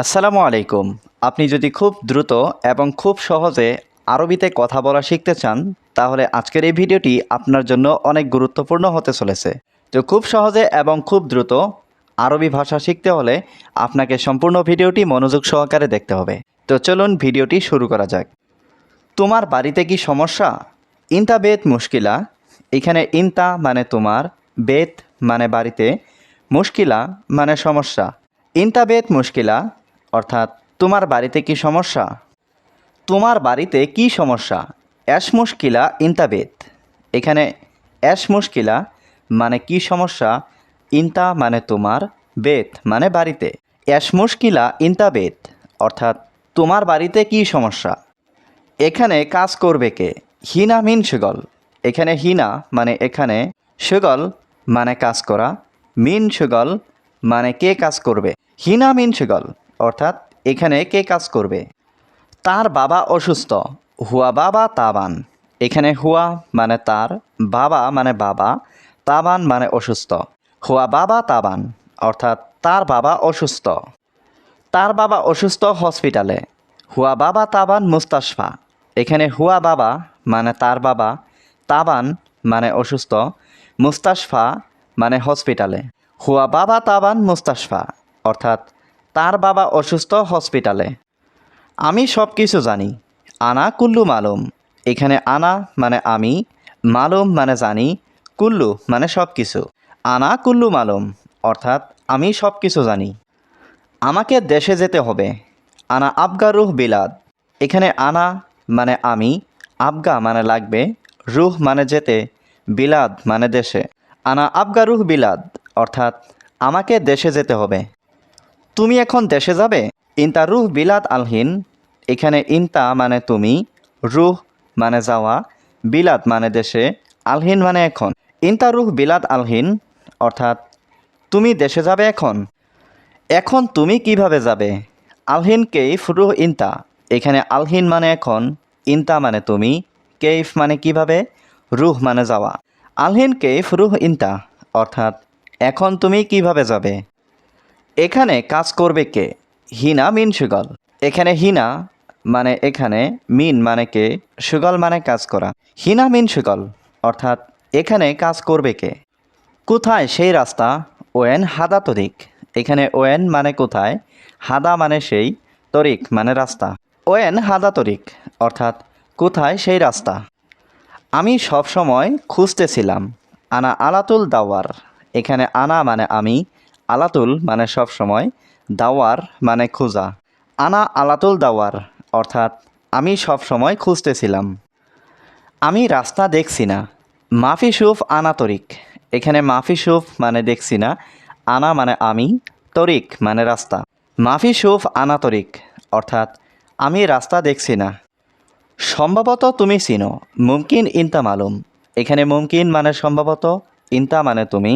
আসসালামু আলাইকুম। আপনি যদি খুব দ্রুত এবং খুব সহজে আরবিতে কথা বলা শিখতে চান, তাহলে আজকের এই ভিডিওটি আপনার জন্য অনেক গুরুত্বপূর্ণ হতে চলেছে। তো খুব সহজে এবং খুব দ্রুত আরবি ভাষা শিখতে হলে আপনাকে সম্পূর্ণ ভিডিওটি মনোযোগ সহকারে দেখতে হবে। তো চলুন ভিডিওটি শুরু করা যাক। তোমার বাড়িতে কি সমস্যা? ইনতা বেত মুশকিলা। এখানে ইনতা মানে তোমার, বেত মানে বাড়িতে, মুশকিলা মানে সমস্যা। ইনতা বেত মুশকিলা অর্থাৎ, তোমার বাড়িতে কি সমস্যা? তোমার বাড়িতে কি সমস্যা? অ্যাশ মুশকিলা ইনতা বেত এখানে, অ্যাশ মুশকিলা মানে কি সমস্যা? ইনতা মানে তোমার, বেত মানে বাড়িতে। অ্যাশ মুশকিলা ইনতা বেত অর্থাৎ, তোমার বাড়িতে কি সমস্যা? এখানে কাজ করবে কে? হিনা মিন সুগল। এখানে হিনা মানে এখানে, সুগল মানে কাজ করা। মিন সুগল মানে কে কাজ করবে? হিনা মিন সুগল। অর্থাৎ এখানে কে কাজ করবে? তার বাবা অসুস্থ। হুয়া বাবা তাবান। এখানে হুয়া মানে তার, বাবা মানে বাবা, তাবান মানে অসুস্থ। হুয়া বাবা তাবান, অর্থাৎ তার বাবা অসুস্থ। তার বাবা অসুস্থ হসপিটালে। হুয়া বাবা তাবান মুস্তাশফা। এখানে হুয়া বাবা মানে তার বাবা, তাবান মানে অসুস্থ, মুস্তাশফা মানে হসপিটালে। হুয়া বাবা তাবান মুস্তাশফা, অর্থাৎ তার বাবা অসুস্থ হসপিটালে। আমি সব কিছু জানি। আনা কুল্লু মালুম। এখানে আনা মানে আমি, মালুম মানে জানি, কুল্লু মানে সব কিছু আনা কুল্লু মালুম, অর্থাৎ আমি সব কিছু জানি। আমাকে দেশে যেতে হবে। আনা আবগা রুহ বিলাদ। এখানে আনা মানে আমি, আবগা মানে লাগবে, রুহ মানে যেতে, বিলাদ মানে দেশে। আনা আবগা রুহ বিলাদ, অর্থাৎ আমাকে দেশে যেতে হবে। তুমি এখন দেশে যাবে? ইনতা রুহ বিলাদ আলহিন। এখানে ইনতা মানে তুমি, রুহ মানে যাওয়া বিলাদ মানে দেশে, আলহিন মানে এখন। ইনতা রুহ বিলাদ আলহিন, অর্থাৎ তুমি দেশে যাবে এখন। এখন তুমি কীভাবে যাবে? আলহিন, কেইফ, রুহ, ইনতা। এখানে আলহিন মানে এখন, ইনতা মানে তুমি, কেইফ মানে কীভাবে? রুহ মানে যাওয়া। আলহিন, কেইফ, রুহ, ইনতা। অর্থাৎ এখন তুমি কীভাবে যাবে? এখানে কাজ করবে কে? হিনা, মিন, সুগল। এখানে হিনা মানে এখানে মিন মানে কে? সুগল মানে কাজ করা। হিনা, মিন, সুগল। অর্থাৎ এখানে কাজ করবে কে? কোথায়? সেই রাস্তা। ওয়েন, হাদা, তরিক। এখানে ওয়েন মানে কোথায়? হাদা মানে সেই তরিক মানে রাস্তা। ওয়েন, হাদা, তরিক। অর্থাৎ কোথায়? সেই রাস্তা। আমি সব সময় খুঁজতেছিলাম আনা আলাতুল দাওয়ার। এখানে আনা মানে আমি আলাতুল মানে সব সময়, দাওয়ার মানে খোঁজা। আনা আলাতুল দাওয়ার, অর্থাৎ আমি সব সময় খুঁজতেছিলাম। আমি রাস্তা দেখছি না। মাফি সুফ আনা তরিক। এখানে মাফি সুফ মানে দেখছি না, আনা মানে আমি, তরিক মানে রাস্তা। মাফি সুফ আনা তরিক, অর্থাৎ আমি রাস্তা দেখছি না। সম্ভবত তুমি চিনো, মুমকিন ইনতা মালুম। এখানে মুমকিন মানে সম্ভবত, ইনতা মানে তুমি,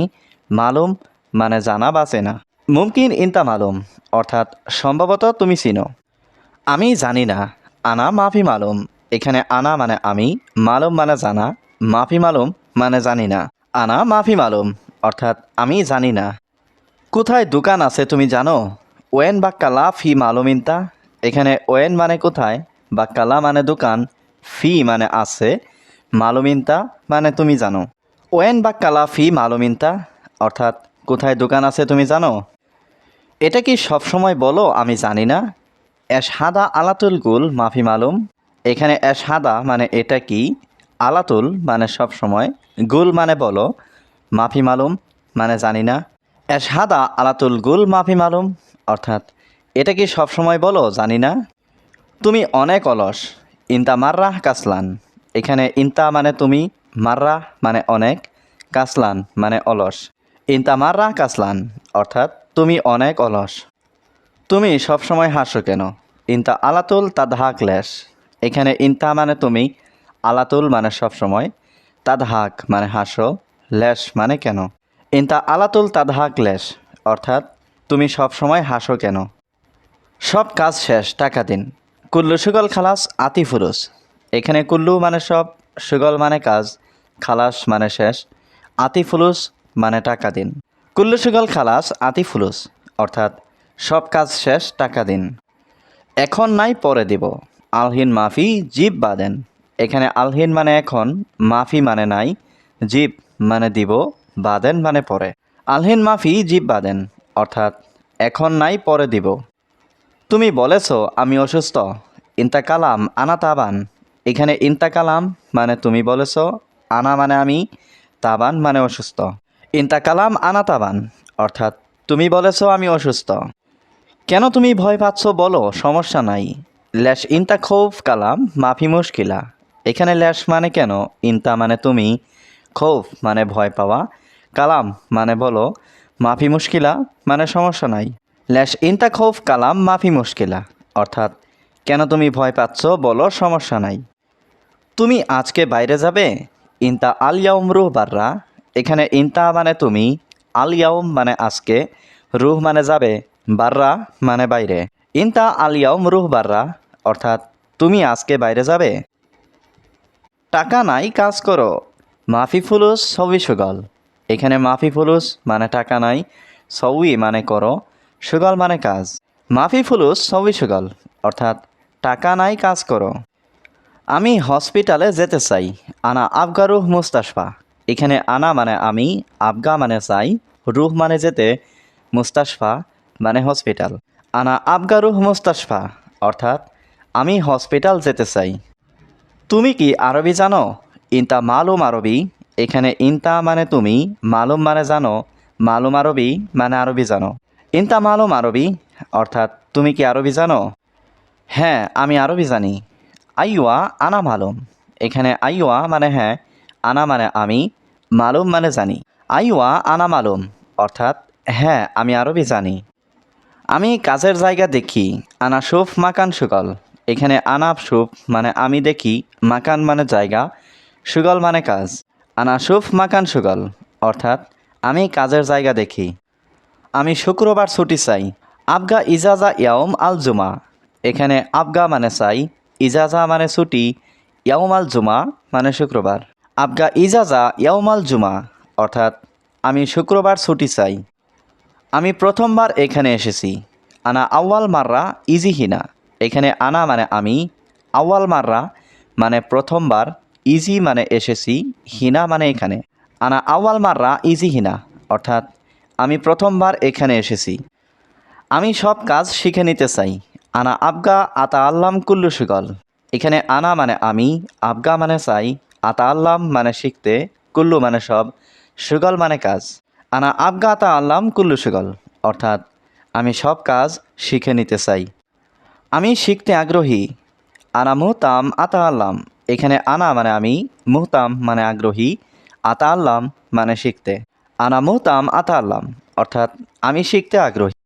মালুম মানে জানা বা চেনা মুমকিন ইনতা মালুম, অর্থাৎ সম্ভবত তুমি চিনো। আমি জানি না, আনা মাফি মালুম, এখানে আনা মানে আমি, মালুম মানে জানা, মাফি মালুম মানে জানি না। আনা মাফি মালুম, অর্থাৎ আমি জানি না। কোথায় দোকান আছে তুমি জানো? ওয়েন বা কালা ফি মালুমিনতা এখানে ওয়েন মানে কোথায় বা কালা মানে দোকান, ফি মানে আছে মালুমিনতা মানে তুমি জানো। ওয়েন বা কালা ফি মালুমিনতা অর্থাৎ কোথায় দোকান আছে তুমি জানো? এটা কি সবসময় বলো, আমি জানি না। এস হাদা আলাতুল গুল, মাফি মালুম। এখানে এস হাদা মানে এটা কি? আলাতুল মানে সব সময় গুল মানে বলো, মাফি মালুম মানে জানি না। এস হাদা আলাতুল গুল, মাফি মালুম, অর্থাৎ এটা কি সব সময় বলো, জানি না। তুমি অনেক অলস, ইনতা মাররাহ কাসলান। এখানে ইনতা মানে তুমি, মাররাহ মানে অনেক, কাসলান মানে অলস। ইনতা মাররাহ কাসলান, অর্থাৎ তুমি অনেক অলস। তুমি সবসময় হাসো কেন? ইনতা আলাতুল তাদহাক লেশ। এখানে ইনতা মানে তুমি, আলাতুল মানে সবসময়। তাদহাক মানে হাসো, লেশ মানে কেন? ইনতা আলাতুল তাদহাক লেশ, অর্থাৎ তুমি সবসময় হাসো কেন? সব কাজ শেষ, টাকা দিন। কুল্লু সুগল খালাস আতি ফুরুস। এখানে কুল্লু মানে সব, সুগল মানে কাজ, খালাস মানে শেষ। আতি ফুলুস মানে টাকা দিন। কুল্লু সুগল খালাস আতি ফুলুস অর্থাৎ সব কাজ শেষ, টাকা দিন। এখন নাই, পরে দিব। আলহিন মাফি জিপ বাদেন এখানে আলহিন মানে এখন, মাফি মানে নাই জিপ মানে দিব বাদেন মানে পরে। আলহিন মাফি জিপ বাদেন অর্থাৎ এখন নাই, পরে দিব। তুমি বলেছ, আমি অসুস্থ। ইন্তাকালাম, আনা তাবান। এখানে ইন্তাকালাম মানে তুমি বলেছ, আনা মানে আমি, তাবান মানে অসুস্থ। ইন্তাকালাম আনা তাবান অর্থাৎ তুমি বলেছ আমি অসুস্থ। কেন তুমি ভয় পাচ্ছ বলো, সমস্যা নাই। ল্যাশ ইন্তা খৌফ কালাম, মাফি মুশকিলা। এখানে ল্যাশ মানে কেন? ইন্তা মানে তুমি, খৌফ মানে ভয় পাওয়া। কালাম মানে বলো, মাফি মুশকিলা মানে সমস্যা নাই। ল্যাশ ইন্তা খৌফ কালাম, মাফি মুশকিলা, অর্থাৎ কেন তুমি ভয় পাচ্ছ বলো, সমস্যা নাই। তুমি আজকে বাইরে যাবে? ইন্তা আলিয়াউম রুহ বাররা এখানে ইন্তা মানে তুমি আলিয়াউম মানে আজকে, রুহ মানে যাবে, বাররা মানে বাইরে। ইন্তা আলিয়াউম রুহ বাররা, অর্থাৎ তুমি আজকে বাইরে যাবে। টাকা নাই, কাজ করো। মাফি ফুলুস সবই সুগল। এখানে মাফি ফুলুস মানে টাকা নাই সবই মানে করো, সুগল মানে কাজ। মাফি ফুলুস সবই সুগল, অর্থাৎ টাকা নাই, কাজ করো। আমি হসপিটালে যেতে চাই, আনা আবগা রুহ মুস্তাশফা। এখানে আনা মানে আমি, আবগা মানে চাই রুহ মানে যেতে, মুস্তাশফা মানে হসপিটাল। আনা আবগা রুহ মুস্তাশফা, অর্থাৎ আমি হসপিটাল যেতে চাই। তুমি কি আরবি জানো? ইনতা মালুম আরবি, এখানে ইনতা মানে তুমি, মালুম মানে জানো, মালুম আরবি মানে আরবি জানো। ইনতা মালুম আরবি, অর্থাৎ তুমি কি আরবি জানো? হ্যাঁ আমি আরবি জানি। আইওয়া আনা মালুম, এখানে আইওয়া মানে হ্যাঁ আনা মানে আমি, মালুম মানে জানি। আইওয়া আনা মালুম, অর্থাৎ হ্যাঁ আমি আরবি জানি। আমি কাজের জায়গা দেখি, আনা সুফ, মাকান, সুগল। এখানে আনা সুফ মানে আমি দেখি, মাকান মানে জায়গা, সুগল মানে কাজ। আনা সুফ, মাকান, সুগল, অর্থাৎ আমি কাজের জায়গা দেখি। আমি শুক্রবার ছুটি চাই, আবগা ইজাজা ইয়াউম আল জুমা। এখানে আবগা মানে চাই, ইজাজা মানে ছুটি, ইয়াউম আল জুমা মানে শুক্রবার। আবগা ইজাজা ইয়াউম আল জুমা, অর্থাৎ আমি শুক্রবার ছুটি চাই। আমি প্রথমবার এখানে এসেছি। আনা আউয়াল মাররা ইজি হিনা এখানে আনা মানে আমি, আউয়াল মাররা মানে প্রথমবার, ইজি মানে এসেছি, হিনা মানে এখানে। আনা আউয়াল মাররা ইজি হিনা অর্থাৎ আমি প্রথমবার এখানে এসেছি। আমি সব কাজ শিখে নিতে চাই। আনা আবগা আতা আল্লাম কুল্লু সুগল এখানে আনা মানে আমি, আবগা মানে চাই আল্লাম মানে শিখতে, কুল্লু মানে সব, সুগল মানে কাজ। আনা আবগা আতা আল্লাম, কুল্লু সুগল। অর্থাৎ, আমি সব কাজ শিখে নিতে চাই। আমি শিখতে আগ্রহী। আনা মুহতাম আতা আল্লাম। এখানে আনা মানে আমি, মুহতাম মানে আগ্রহী। আতা আল্লাম মানে শিখতে। আনা মুহতাম আতা আল্লাম। অর্থাৎ, আমি শিখতে আগ্রহী।